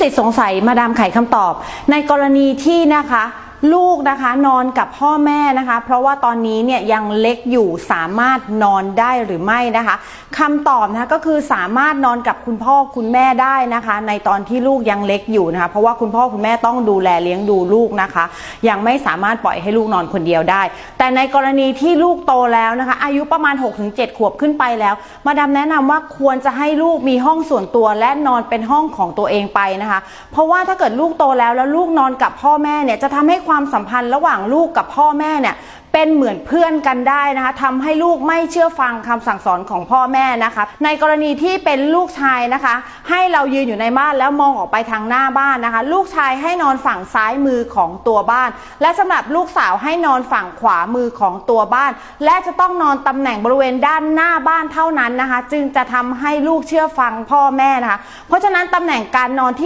ศิษย์สงสัยมาดามไขคำตอบ ในกรณีที่นะคะ ลูกนะคะนอนกับพ่อแม่นะคะ เพราะว่าตอนนี้เนี่ยยังเล็กอยู่สามารถนอนได้หรือไม่นะคะคำตอบนะคะก็คือสามารถนอนกับคุณพ่อคุณแม่ได้นะคะ ในตอนที่ลูกยังเล็กอยู่นะคะ เพราะว่าคุณพ่อคุณแม่ต้องดูแลเลี้ยงดูลูกนะคะ ยังไม่สามารถปล่อยให้ลูกนอนคนเดียวได้ แต่ในกรณีที่ลูกโตแล้วนะคะ อายุประมาณ 6-7 ขวบขึ้นไปแล้ว มาดามแนะนำว่าควรจะให้ลูกมีห้องส่วนตัวและนอนเป็นห้องของตัวเองไปนะคะ เพราะว่าถ้าเกิดลูกโตแล้วแล้วลูกนอนกับพ่อแม่เนี่ยจะทำให้ความสัมพันธ์ระหว่างลูกกับพ่อแม่เนี่ยเป็นเหมือนเพื่อนกันได้นะคะทำให้ลูกไม่เชื่อฟังคำสั่งสอนของพ่อแม่นะคะ ในกรณีที่เป็นลูกชายนะคะ ให้เรายืนอยู่ในบ้านแล้วมองออกไปทางหน้าบ้านนะคะ ลูกชายให้นอนฝั่งซ้ายมือของตัวบ้าน และสำหรับลูกสาวให้นอนฝั่งขวามือของตัวบ้าน และจะต้องนอนตำแหน่งบริเวณด้านหน้าบ้านเท่านั้นนะคะ จึงจะทำให้ลูกเชื่อฟังพ่อแม่นะคะ เพราะฉะนั้นตำแหน่งการนอนที่